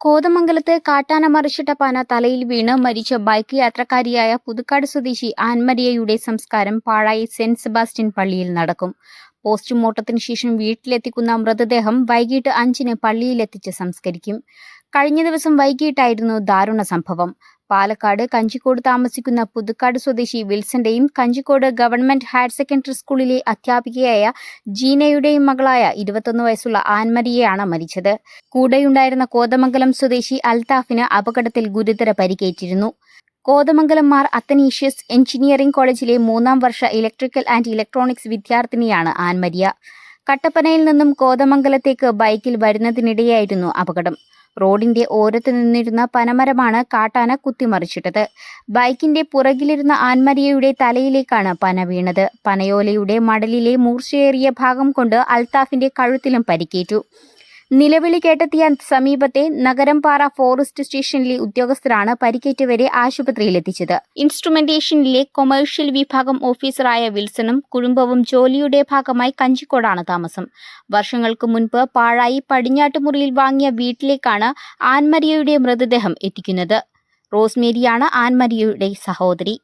കോതമംഗലത്ത് കാട്ടാന മറിച്ചിട്ട പാന തലയിൽ വീണ് മരിച്ച ബൈക്ക് യാത്രക്കാരിയായ പുതുക്കാട് സ്വദേശി ആൻമരിയയുടെ സംസ്കാരം പാഴായി സെന്റ് സെബാസ്റ്റ്യൻ പള്ളിയിൽ നടക്കും. പോസ്റ്റ്മോർട്ടത്തിന് ശേഷം വീട്ടിലെത്തിക്കുന്ന മൃതദേഹം വൈകിട്ട് അഞ്ചിന് പള്ളിയിലെത്തിച്ച് സംസ്കരിക്കും. കഴിഞ്ഞ ദിവസം വൈകിട്ടായിരുന്നു ദാരുണ സംഭവം. പാലക്കാട് കഞ്ചിക്കോട് താമസിക്കുന്ന പുതുക്കാട് സ്വദേശി വിൽസന്റെയും കഞ്ചിക്കോട് ഗവൺമെന്റ് ഹയർ സെക്കൻഡറി സ്കൂളിലെ അധ്യാപികയായ ജീനയുടെയും മകളായ ഇരുപത്തൊന്ന് വയസ്സുള്ള ആൻമരിയെയാണ് മരിച്ചത്. കൂടെയുണ്ടായിരുന്ന കോതമംഗലം സ്വദേശി അൽതാഫിന് അപകടത്തിൽ ഗുരുതര പരിക്കേറ്റിരുന്നു. കോതമംഗലം മാർ അത്തനീഷ്യസ് എഞ്ചിനീയറിംഗ് കോളേജിലെ മൂന്നാം വർഷ ഇലക്ട്രിക്കൽ ആൻഡ് ഇലക്ട്രോണിക്സ് വിദ്യാർത്ഥിനിയാണ് ആൻമരിയ. കട്ടപ്പനയിൽ നിന്നും കോതമംഗലത്തേക്ക് ബൈക്കിൽ വരുന്നതിനിടെയായിരുന്നു അപകടം. റോഡിന്റെ ഓരത്ത് നിന്നിരുന്ന പനമരമാണ് കാട്ടാന കുത്തിമറിച്ചിട്ടത്. ബൈക്കിന്റെ പുറകിലിരുന്ന ആൻമരിയയുടെ തലയിലേക്കാണ് പന വീണത്. പനയോലയുടെ മടലിലെ മൂർച്ചയേറിയ ഭാഗം കൊണ്ട് അൽത്താഫിന്റെ കഴുത്തിലും പരിക്കേറ്റു. നിലവിളി കേട്ടെത്തിയ സമീപത്തെ നഗരംപാറ ഫോറസ്റ്റ് സ്റ്റേഷനിലെ ഉദ്യോഗസ്ഥരാണ് പരിക്കേറ്റവരെ ആശുപത്രിയിലെത്തിച്ചത്. ഇൻസ്ട്രുമെന്റേഷനിലെ കൊമേഴ്ഷ്യൽ വിഭാഗം ഓഫീസറായ വിൽസണും കുടുംബവും ജോലിയുടെ ഭാഗമായി കഞ്ചിക്കോടാണ് താമസം. വർഷങ്ങൾക്ക് മുൻപ് പാഴായി പടിഞ്ഞാട്ടുമുറിയിൽ വാങ്ങിയ വീട്ടിലേക്കാണ് ആൻമരിയയുടെ മൃതദേഹം എത്തിക്കുന്നത്. റോസ്മേരിയാണ് ആൻമരിയയുടെ സഹോദരി.